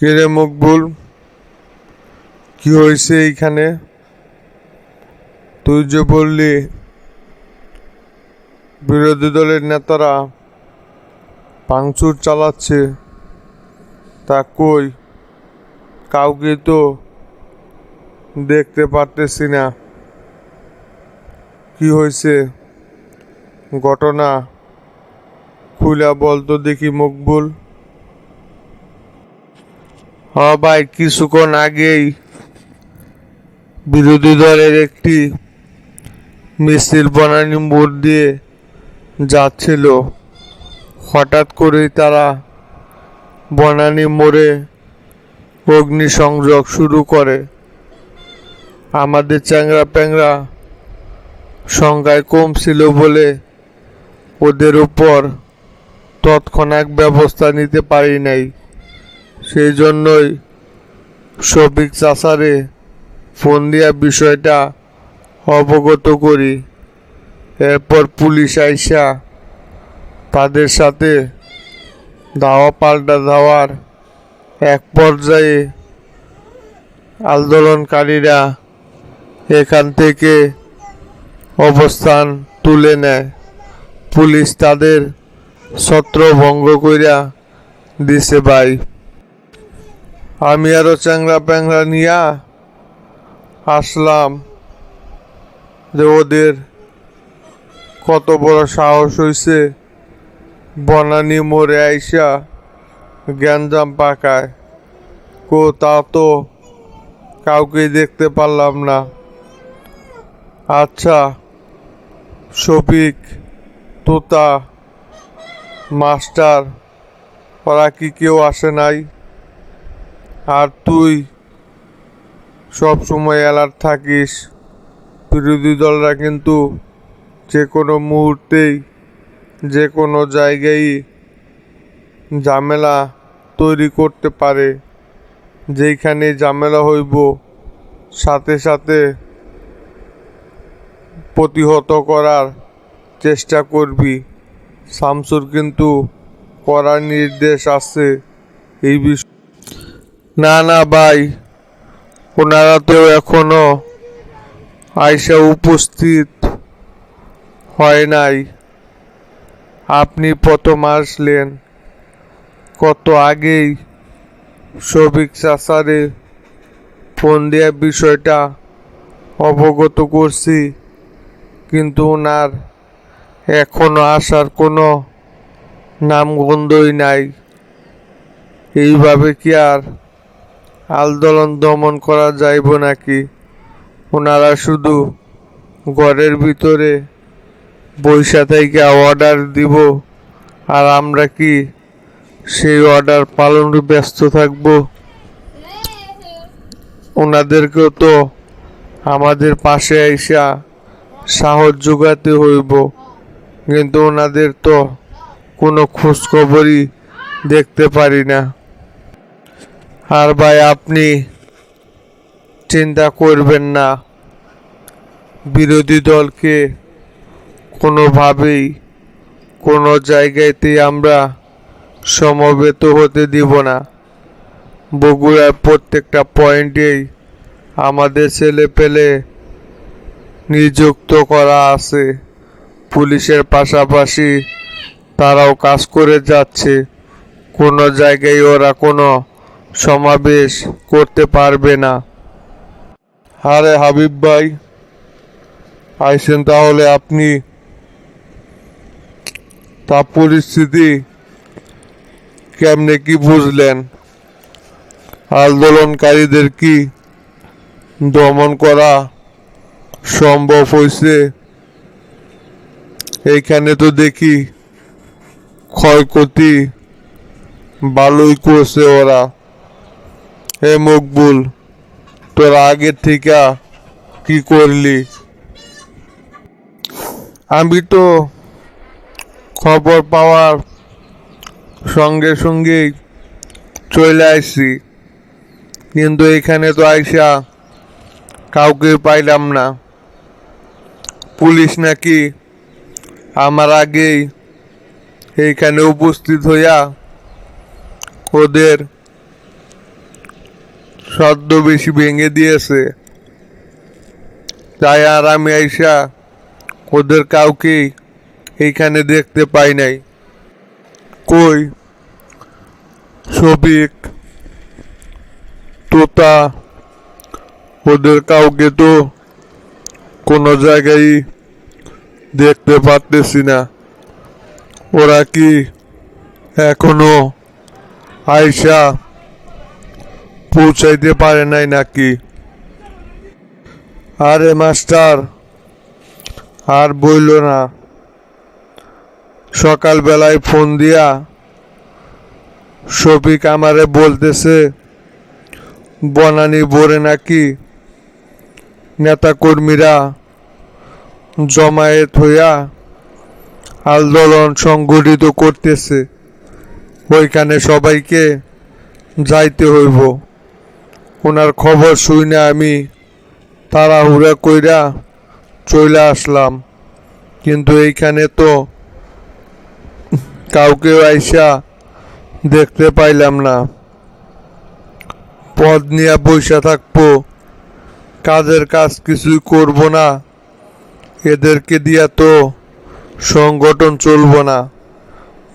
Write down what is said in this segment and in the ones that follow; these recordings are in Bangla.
কিরে মকবুল? কি হয়েছে এইখানে? তুই যে বললি, বিরোধী দলের নেতারা পাংচুর চালাচ্ছে, তা কই? কাউকে তো দেখতে পারতেছি না। কি হয়েছে? ঘটনা খুলা বলতো দেখি মকবুল। হ কিছুক্ষণ আগেই বিরোধী দলের একটি মিছিল বনানী মোড় দিয়ে যাচ্ছিল। হঠাৎ করেই তারা বনানী মোড়ে অগ্নিসংযোগ শুরু করে। আমাদের চ্যাংরা প্যাংরা সংখ্যায় কম ছিল বলে ওদের উপর তৎক্ষণাৎ ব্যবস্থা নিতে পারি নাই। সেই জন্যই শফিক চাষারে ফোন দিয়া বিষয়টা অবগত করি। এরপর পুলিশ আইসা তাদের সাথে ধাওয়া পাল্টা ধাওয়ার এক পর্যায়ে আন্দোলনকারীরা এখান থেকে অবস্থান তুলে নেয়। পুলিশ তাদের ছত্রভঙ্গ কইরা দিছে ভাই। আমি আরও চ্যাংরা প্যাংরা নিয়া আসলাম যে ওদের কত বড় সাহস হইছে। বনানি মোড়ে আইসা গ্যাঞ্জাম পাকায়। কো, তা তো কাউকে দেখতে পারলাম না। আচ্ছা শফিক, তোতা, মাস্টার, ওরা কি কেউ আসে নাই? আর তুই সব সময় অ্যালার্ট থাকিস। বিরোধী দলরা কিন্তু যে কোনো মুহূর্তেই যে কোনো জায়গায় ঝামেলা তৈরি করতে পারে। যেইখানে ঝামেলা হইব, সাথে সাথে প্রতিহত করার চেষ্টা করবি। শামসুর কিন্তু করার নির্দেশ আছে। এই বিষয় না না, ভাই। ওনারা তো এখনও আইসা উপস্থিত হয় নাই। আপনি প্রথম আসলেন। কত আগেই সবিক চাষারে ফোন দেওয়ার বিষয়টা অবগত করছি, কিন্তু ওনার এখনও আসার কোনো নামগন্ধই নাই। এইভাবে কি আর আন্দোলন দমন করা যাইব নাকি? ওনারা শুধু ঘরের ভিতরে বৈশা থেকে অর্ডার দিব, আর আমরা কি সেই অর্ডার পালনে ব্যস্ত থাকব? ওনাদেরকেও তো আমাদের পাশে আইসা সাহস যোগাতে হইব, কিন্তু ওনাদের তো কোনো খোঁজ খবরই দেখতে পারি না। আর ভাই, আপনি চিন্তা করবেন না। বিরোধী দলকে কোনোভাবেই কোনো জায়গাতেই আমরা সমবেত হতে দিব না। বগুড়ার প্রত্যেকটা পয়েন্টেই আমাদের ছেলে পেলে নিযুক্ত করা আছে। পুলিশের পাশাপাশি তারাও কাজ করে যাচ্ছে। কোনো জায়গায় ওরা কোনো সমাবেশ করতে পারবে না। আরে হাবিব ভাই, আইসেন তাহলে আপনি তা পরিস্থিতি কেমনে কি বুঝলেন? আন্দোলনকারীদের কি দমন করা সম্ভব হয়েছে? এইখানে তো দেখি ক্ষয়ক্ষতি ভালোই করছে ওরা। হে মকবুল, তোর আগের থেকে কি করলি? আমি তো খবর পাওয়ার সঙ্গে সঙ্গেই চলে আসছি, কিন্তু এখানে তো আইসা কাউকে পাইলাম না। পুলিশ নাকি আমার আগেই এইখানে উপস্থিত হইয়া ওদের সদ্য বেশি ভেঙে দিয়েছে। তাই আর আমি আইসা ওদের কাউকেই এইখানে দেখতে পাই নাই। কই? শফিক, তোতা, ওদের কাউকে তো কোনো জায়গায় দেখতে পারতেছি না। ওরা কি এখনও আয়সা পৌঁছাইতে পারে নাই নাকি? আরে, মাস্টার, আর বইল না। সকালবেলায় ফোন দিয়া শফিক আমারে বলতেছে, বনানি বোরে নাকি নেতাকর্মীরা জমায়েত হইয়া আন্দোলন সংগঠিত করতেছে, ওইখানে সবাইকে যাইতে হইব। ওনার খবর শুই না আমি তাড়াহুড়া কইরা চলে আসলাম। কিন্তু এইখানে তো কাউকে আইসা দেখতে পাইলাম না। পদ নিয়ে বৈশা থাকব, কাজের কাজ কিছুই করব না। এদেরকে দিয়া তো সংগঠন চলব না।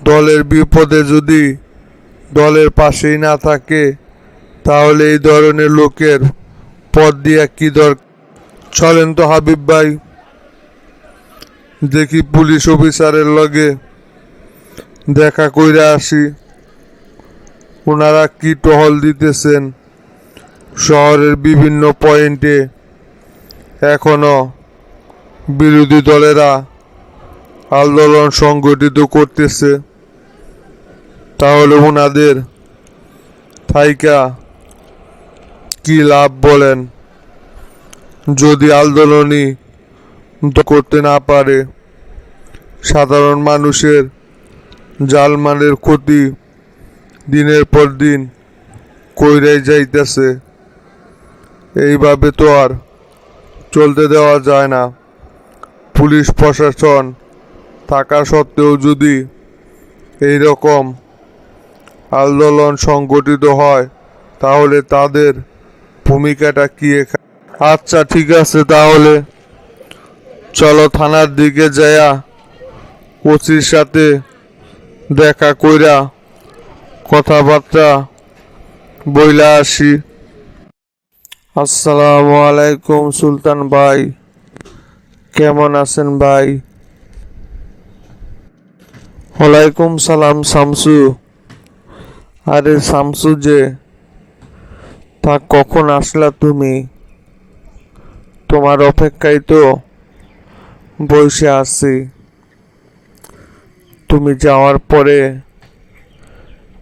দলের বিপদে যদি দলের পাশেই না থাকে তাহলে এই ধরনের লোকের পদ দিয়া কি দর চলেন তো হাবিব ভাই। দেখি পুলিশ অফিসারের লগে দেখা কইরা আসি। ওনারা কি টহল দিতেছেন? শহরের বিভিন্ন পয়েন্টে এখনও বিরোধী দলেরা আন্দোলন সংগঠিত করতেছে। তাহলে ওনাদের থাইকা কি লাভ বলেন? যদি আন্দোলনই করতে না পারে, সাধারণ মানুষের জালমালের ক্ষতি দিনের পর দিন কইরাই যাইতেছে। এইভাবে তো আর চলতে দেওয়া যায় না। পুলিশ প্রশাসন থাকা সত্ত্বেও যদি এই রকম আন্দোলন সংগঠিত হয়, তাহলে তাদের ভূমিকাটা কি এখা- আচ্ছা ঠিক আছে তাহলে। চলো থানার দিকে যায়া ওসির সাথে দেখা কইরা কথাবার্তা বইলা আসি। আসসালামু আলাইকুম সুলতান ভাই। কেমন আছেন ভাই? ওয়ালাইকুম সালাম, শামসু। আরে শামসু যে তা কখন আসলা তুমি? তোমার অপেক্ষায় তো বসে আছি। তুমি যাওয়ার পরে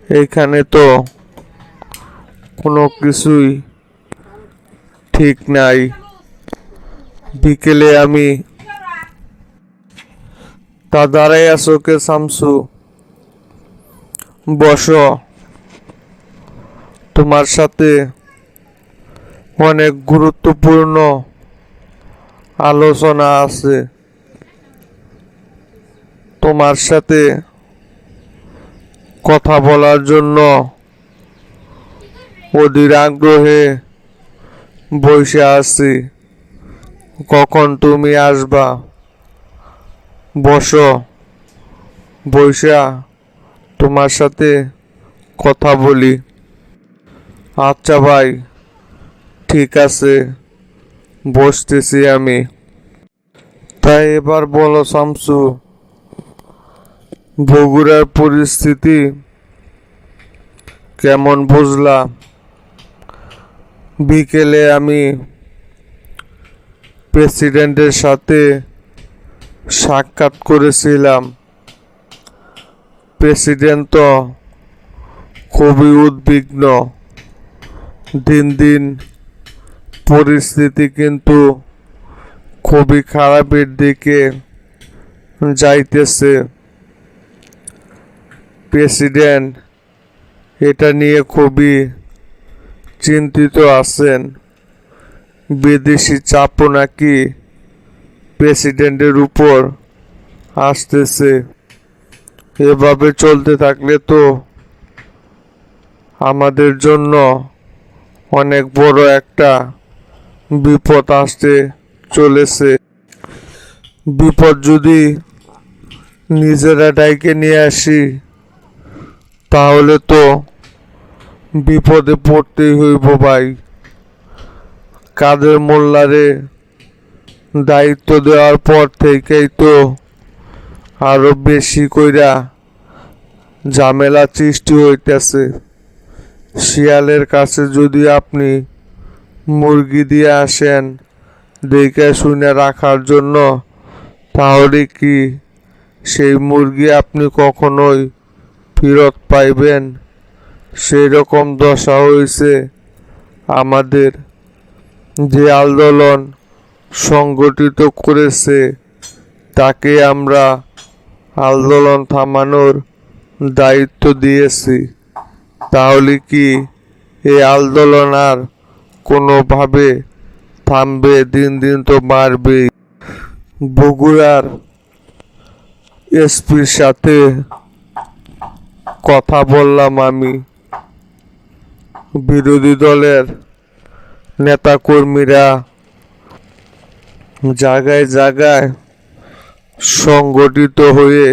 এইখানে তো কোনো কিছুই ঠিক নাই। বিকেলে আমি তা দাঁড়াই আছো কে শামসু? বসো। তোমার সাথে অনেক গুরুত্বপূর্ণ আলোচনা আছে। তোমার সাথে কথা বলার জন্য অধীর আগ্রহে বসে আছি। কখন তুমি আসবা? বসো। বৈশা তোমার সাথে কথা বলি। আচ্ছা ভাই। ঠিক আছে, বসতেছি আমি। তাই এবার বলো, শামসু, বগুড়ার পরিস্থিতি কেমন বুঝলা? বিকেলে আমি প্রেসিডেন্টের সাথে সাক্ষাৎ করেছিলাম। প্রেসিডেন্ট তো খুবই উদ্বিগ্ন। দিন দিন পরিস্থিতি কিন্তু খুবই খারাপের দিকে যাইতেছে। প্রেসিডেন্ট, এটা নিয়ে খুবই চিন্তিত আছেন। বিদেশি চাপও নাকি প্রেসিডেন্টের উপর আসতেছে। এভাবে চলতে থাকলে তো আমাদের জন্য অনেক বড় একটা বিপদ আসতে চলেছে। বিপদ যদি নিজেরা ডাইকে নিয়ে আসি, তাহলে তো বিপদে পড়তেই হইব ভাই। কাদের মোল্লারে দায়িত্ব দেওয়ার পর থেকেই তো আরও বেশি কইরা ঝামেলা সৃষ্টি হইতেছে। শিয়ালের কাছে যদি আপনি মুরগি দিয়ে আসেন। দেখে শুনে রাখার জন্য, তাহলে কি? সেই মুরগি আপনি কখনোই ফেরত পাইবেন? সেই রকম দশা হয়েছে আমাদের। যে আন্দোলন সংগঠিত করেছে, তাকে আমরা আন্দোলন থামানোর দায়িত্ব দিয়েছি। তাহলে কি এই আন্দোলন আর কোনোভাবে থামবে, দিন দিন তো মারবেই। বগুড়ার এসপির সাথে কথা বললাম আমি। বিরোধী দলের নেতাকর্মীরা জায়গায় জায়গায় সংগঠিত হয়ে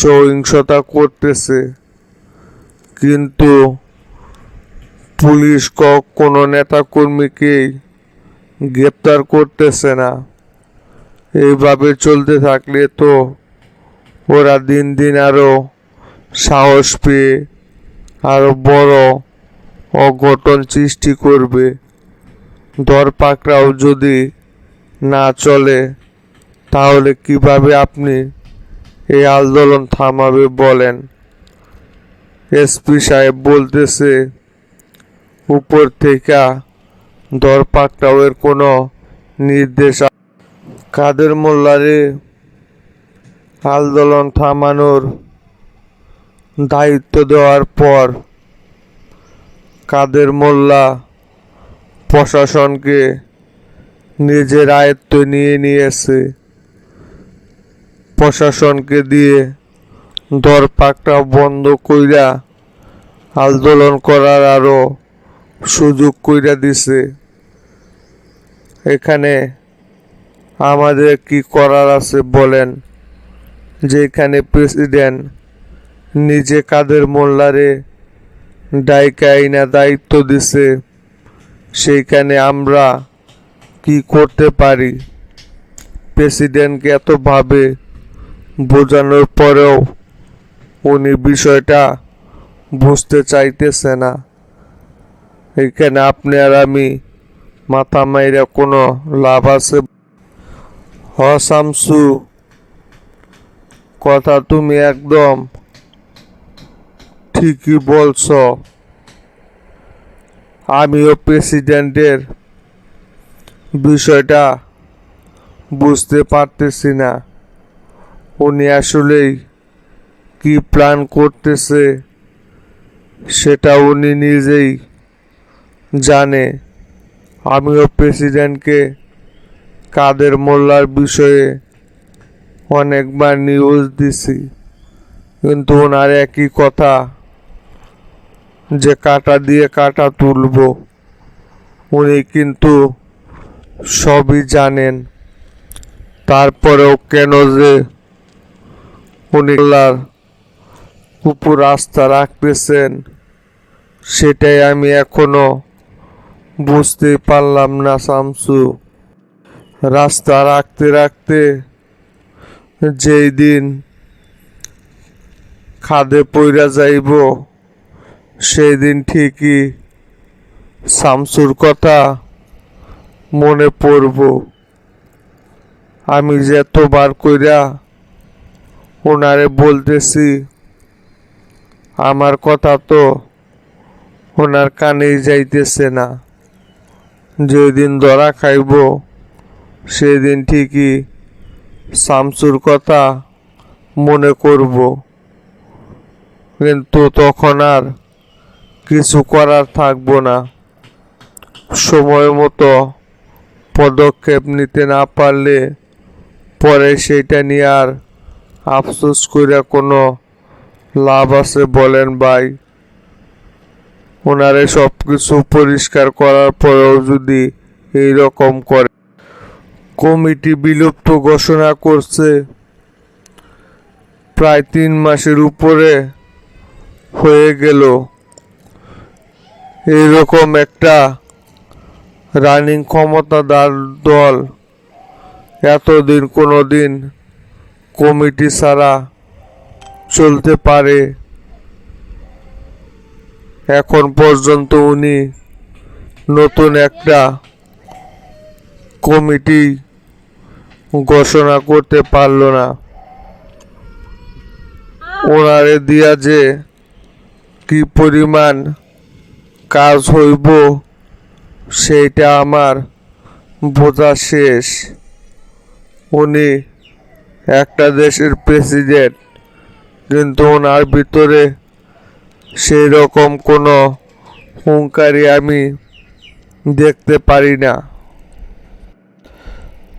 সহিংসতা করতেছে। কিন্তু পুলিশ ক- কোনো নেতাকর্মীকেই গ্রেপ্তার করতেছে না। এইভাবে চলতে থাকলে তো ওরা দিন দিন আরও সাহস পেয়ে আরও বড় অঘটন সৃষ্টি করবে। দরপাকড়াও যদি না চলে, তাহলে কীভাবে আপনি এই আন্দোলন থামাবে বলেন? এসপি সাহেব বলতেছে উপর থেকে দরপাকড়াও এর কোনো নির্দেশ কাদের মোল্লারে আন্দোলন থামানোর দায়িত্ব দেওয়ার পর কাদের মোল্লা প্রশাসনকে নিজের আয়ত্ত নিয়ে নিয়েছে। প্রশাসনকে দিয়ে দরপাকটা বন্ধ কইরা আন্দোলন করার আরও সুযোগ কইরা দিছে। এখানে আমাদের কি করার আছে বলেন। যেখানে প্রেসিডেন্ট নিজে কাদের মোল্লারে ডাইকাইনা দায়িত্ব দিছে, সেইখানে আমরা কি করতে পারি? প্রেসিডেন্টকে এতভাবে বোঝানোর পরেও উনি বিষয়টা বুঝতে চাইতেছে না। এখানে আপনি আর আমি মাথা মাইরা কোনো লাভ আছে? হ, শামসু। কথা তুমি একদম ঠিকই বলছ। আমিও প্রেসিডেন্টের বিষয়টা বুঝতে পারতেছি না। উনি আসলেই কি প্ল্যান করতেছে, সেটা উনি নিজেই জানে। আমিও প্রেসিডেন্টকে কাদের মোল্লার বিষয়ে অনেকবার নিউজ দিছি। কিন্তু ওনার একই কথা, যে কাটা দিয়ে কাটা তুলব। উনি কিন্তু সবই জানেন। তারপরেও কেন যে উনি উপর আস্থা রাখতেছেন, সেটাই আমি এখনও বুঝতে পারলাম না শামসু। রাস্তা রাখতে রাখতে যেই দিন খাদে পইরা যাইব, সেই দিন ঠিকই শামসুর কথা মনে পড়ব। আমি যে এতবার কইরা ওনারে বলতেছি, আমার কথা তো ওনার কানেই যাইতেছে না। যেদিন ধরা খাইব, সেদিন ঠিকই শামসুর কথা মনে করব। কিন্তু তখন আর কিছু করার থাকব না। সময় মতো পদক্ষেপ নিতে না পারলে পরে সেটা নিয়ে আর আফসোস করে কোনো লাভ আছে বলেন ভাই। ওনারে সব কিছু পরিষ্কার করার পরেও যদি এই রকম করে। কমিটি বিলুপ্ত ঘোষণা করছে। প্রায় তিন মাসের উপরে হয়ে গেল। এইরকম একটা রানিং ক্ষমতাদার দল এতদিন কোনো দিন কমিটি ছাড়া চলতে পারে। এখন পর্যন্ত উনি নতুন একটা কমিটি ঘোষণা করতে পারল না। ওনারে দিয়া যে কি পরিমাণ কাজ হইব, সেইটা আমার বোঝা শেষ। উনি একটা দেশের প্রেসিডেন্ট, কিন্তু ওনার ভিতরে সেই রকম কোনো হুঙ্কারি আমি দেখতে পারি না।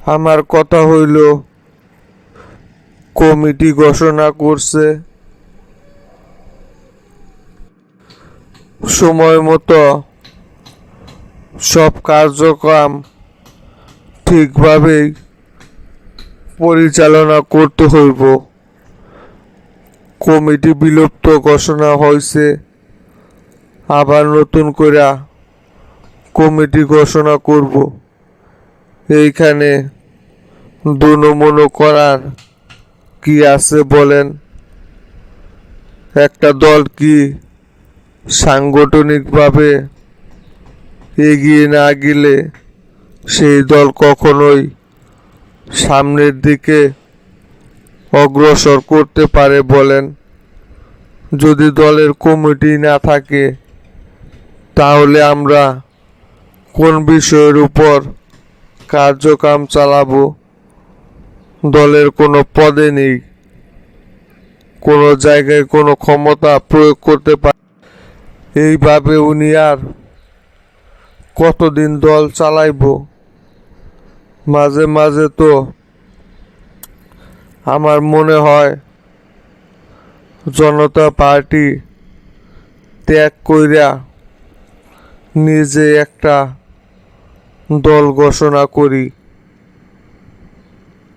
আমার কথা হইল, কমিটি ঘোষণা করছে। সময় মতো সব কার্যক্রম ঠিকভাবেই পরিচালনা করতে হইব। কমিটি বিলুপ্ত ঘোষণা হয়েছে আবার নতুন করে কমিটি ঘোষণা করব। এইখানে দুনমনো করার কি আছে বলেন? একটা দল কি সাংগঠনিকভাবে এগিয়ে না গেলে সেই দল কখনোই সামনের দিকে অগ্রসর করতে পারে বলেন। যদি দলের কমিটি না থাকে, তাহলে আমরা কোন বিষয়ের উপর কার্যক্রম চালাবো? দলের কোনো পদে নেই, কোনো জায়গায় কোনো ক্ষমতা প্রয়োগ করতে পারে। এইভাবে উনি আর কতদিন দল চালাইবো? মাঝে মাঝে তো আমার মনে হয় জনতা পার্টি ত্যাগ কইরা নিজে একটা দল ঘোষণা করি।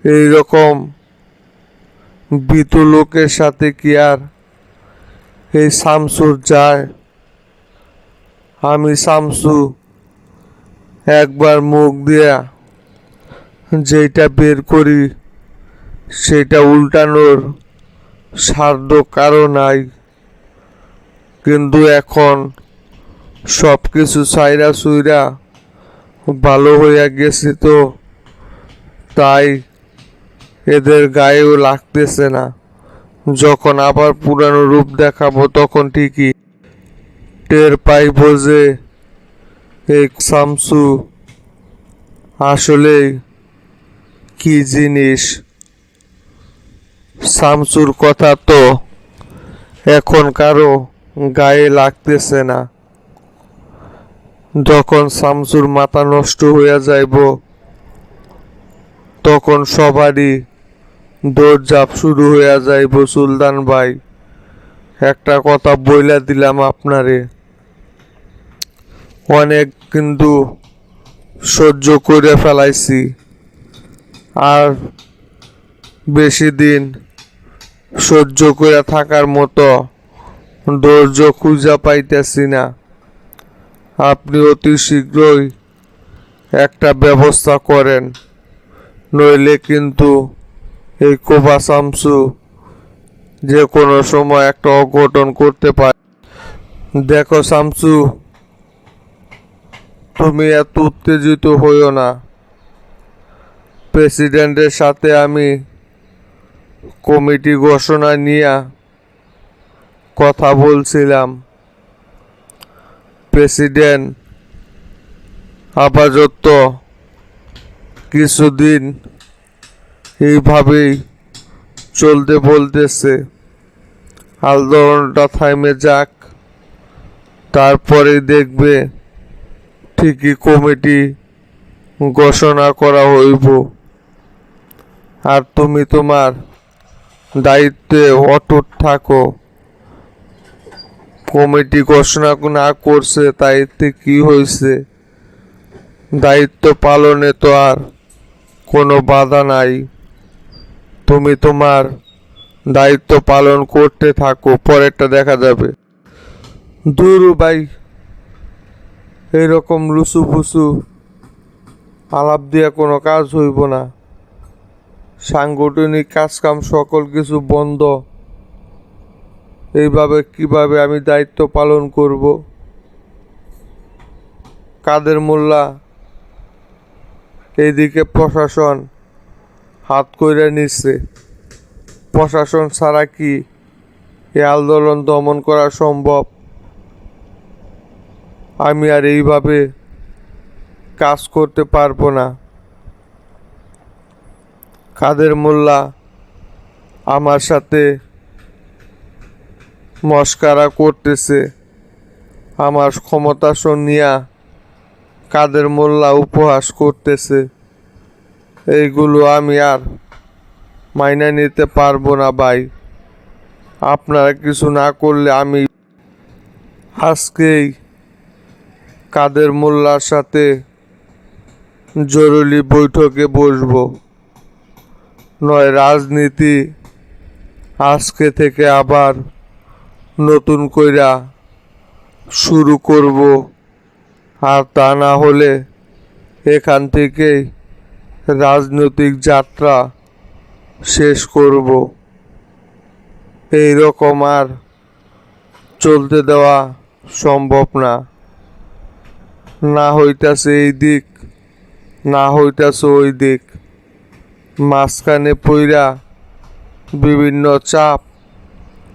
এই রকম বিতু লোকের সাথে কি আর এই শামসুর যায়? আমি শামসু একবার মুখ দিয়া যেটা বের করি সেটা উল্টানোর সাধ্য কারও নাই। কিন্তু এখন সব কিছু সাইরা সুইরা ভালো হইয়া গেছে তো, তাই এদের গায়েও লাগতেছে না। যখন আবার পুরানো রূপ দেখাবো তখন ঠিকই টের পাইব যে এই শামসু আসলে কি জিনিস। শামসুর কথা তো এখন কারও গায়ে লাগতেছে না। যখন শামসুর মাথা নষ্ট হইয়া যাইব, তখন সবারই দৌড়ঝাঁপ শুরু হইয়া যাইব। সুলতান ভাই, একটা কথা বইলা দিলাম আপনারে। অনেক কিন্তু সহ্য করে ফেলাইছি, আর বেশি দিন সহ্য করে থাকার মতো ধৈর্য খুঁজা পাইতেছি না। আপনি অতি শীঘ্রই একটা ব্যবস্থা করেন, নইলে কিন্তু এই কোবা শামসু যে কোনো সময় একটা অঘটন করতে পারে। দেখো শামসু তুমি এত উত্তেজিত হইও না। প্রেসিডেন্টের সাথে আমি কমিটি ঘোষণা নিয়ে কথা বলছিলাম। প্রেসিডেন্ট আপাতত কিছুদিন এইভাবেই চলতে বলতেছে। আন্দোলনটা থামে যাক তারপরে দেখবে ঠিকই কমিটি ঘোষণা করা হইব। আর তুমি তোমার দায়িত্বে অটুট থাকো। কমিটি ঘোষণা না করছে, তাইতে কি হয়েছে দায়িত্ব পালনে তো আর কোনো বাধা নাই। তুমি তোমার দায়িত্ব পালন করতে থাকো, পরেরটা দেখা যাবে। দুরু ভাই, এইরকম লুসু ফুসু আলাপ দিয়া কোনো কাজ হইব না। সাংগঠনিক কাজকাম সকল কিছু বন্ধ। এইভাবে কীভাবে আমি দায়িত্ব পালন করব? কাদের মোল্লা? এইদিকে প্রশাসন হাত কইরা নিচ্ছে প্রশাসন ছাড়া কি এই আন্দোলন দমন করা সম্ভব? আমি আর এইভাবে কাজ করতে পারব না। কাদের মোল্লা আমার সাথে মস্কারা করতেছে? আমার ক্ষমতা শুনিয়া কাদের মোল্লা উপহাস করতেছে? এইগুলো আমি আর মাইনা নিতে পারব না ভাই। আপনারা কিছু না করলে আমি আজকেই কাদের মোল্লার সাথে জরুরি বৈঠকে বসবো। নয় রাজনীতি আজকে থেকে আবার নতুন কইরা শুরু করব। আর তা না হলে এখান থেকেই রাজনৈতিক যাত্রা শেষ করব। এই রকম আর চলতে দেওয়া সম্ভব না। না হইতাছে এই দিক, না হইতাছে ওই দিক। মাঝখানে পইরা বিভিন্ন চাপ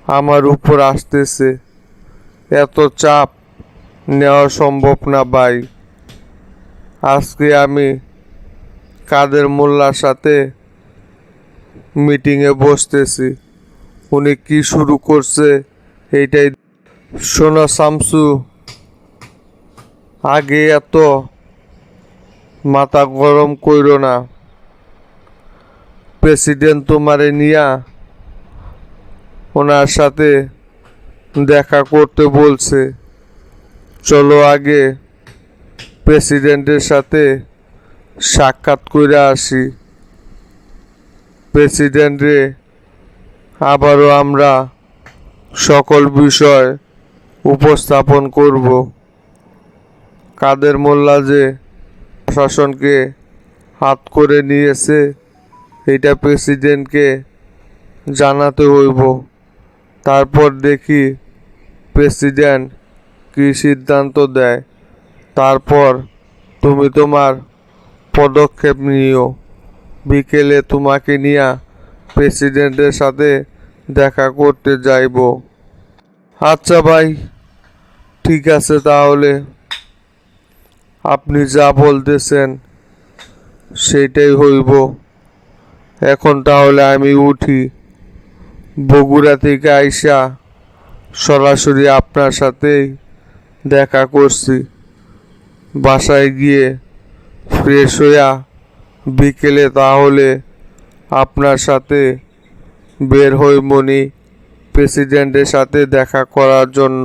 আমার উপর আসতেছে। এত চাপ নেওয়া সম্ভব না ভাই। আজকে আমি কাদের মোল্লার সাথে মিটিংয়ে বসতেছি। উনি কি শুরু করছে এইটাই সোনা শামসু আগে এত মাথা গরম কইরো না। প্রেসিডেন্ট তোমারে নিয়া ওনার সাথে দেখা করতে বলছে। চলো আগে প্রেসিডেন্টের সাথে সাক্ষাৎ করে আসি। প্রেসিডেন্টে আবারও আমরা সকল বিষয় উপস্থাপন করব। কাদের মোল্লা যে প্রশাসনকে হাত করে নিয়েছে এটা প্রেসিডেন্টকে জানাতে হইব। তারপর দেখি প্রেসিডেন্ট কি সিদ্ধান্ত দেয়। তারপর তুমি তোমার পদক্ষেপ নিও। বিকেলে তোমাকে নিয়ে প্রেসিডেন্টের সাথে দেখা করতে যাইব। আচ্ছা ভাই, ঠিক আছে তাহলে। আপনি যা বলতেছেন সেটাই হইব। এখন তাহলে আমি উঠি। বগুড়া থেকে আইসা সরাসরি আপনার সাথেই দেখা করছি। বাসায় গিয়ে ফ্রেশ হইয়া বিকেলে তাহলে আপনার সাথে বের হই মনি প্রেসিডেন্টের সাথে দেখা করার জন্য।